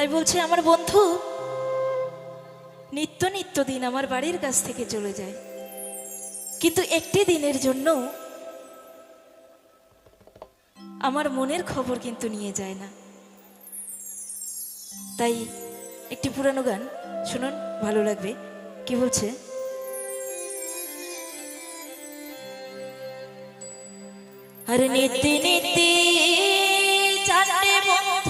তাই বলছে, আমার বন্ধু, নিত্য নিত্য দিন আমার বাড়ির কাছ থেকে চলে যায়। কিন্তু একটি দিনের জন্য আমার মনের খবর কিন্তু নিয়ে যায় না। তাই একটি পুরানো গান শুনুন, ভালো লাগবে। কি বলছে? আরে নিতে নিতে চারটে বন্ধু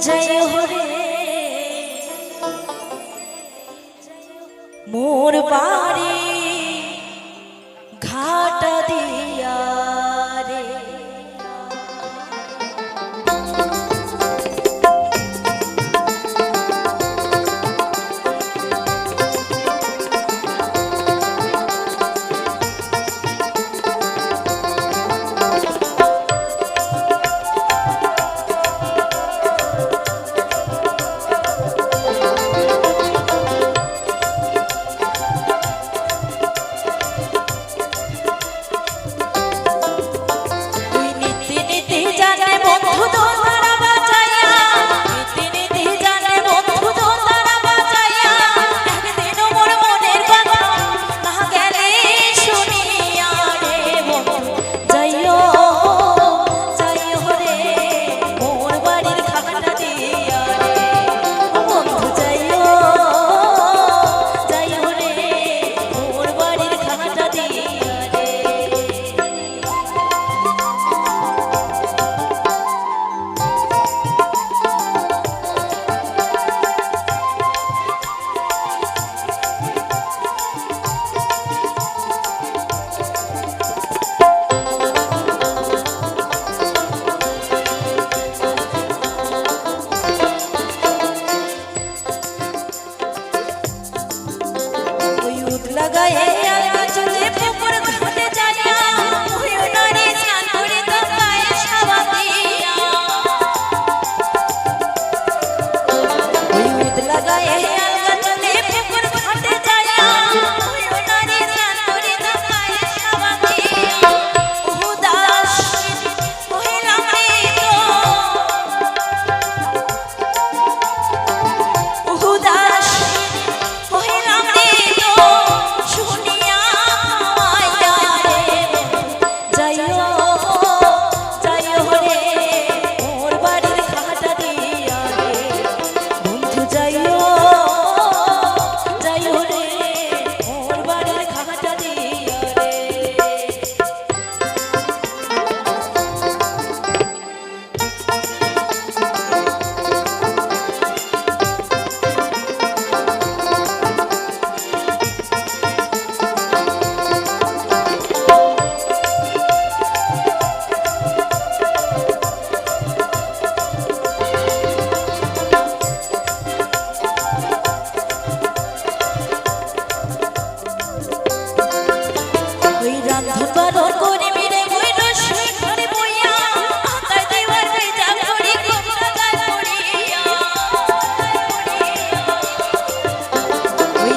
জয় হরে মোর বাড়ি लगाए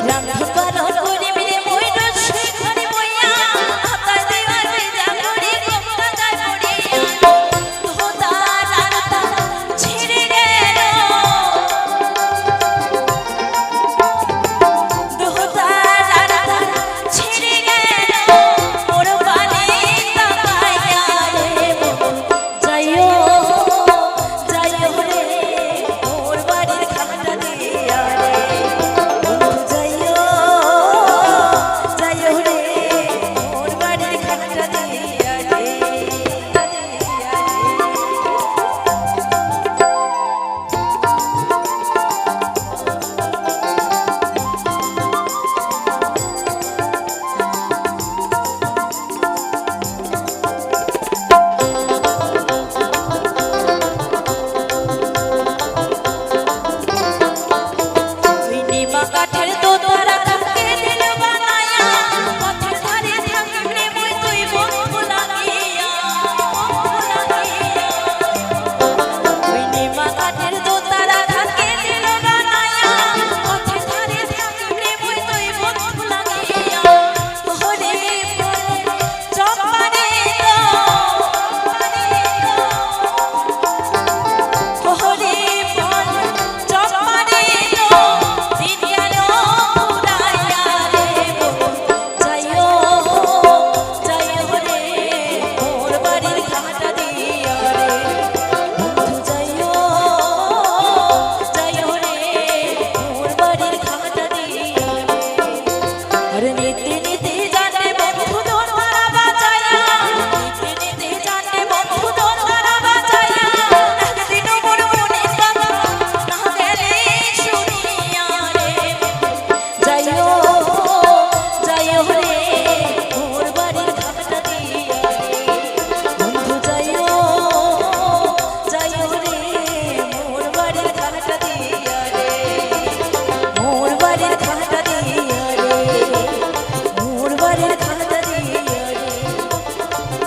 Lang, lang, lang, lang, lang, lang,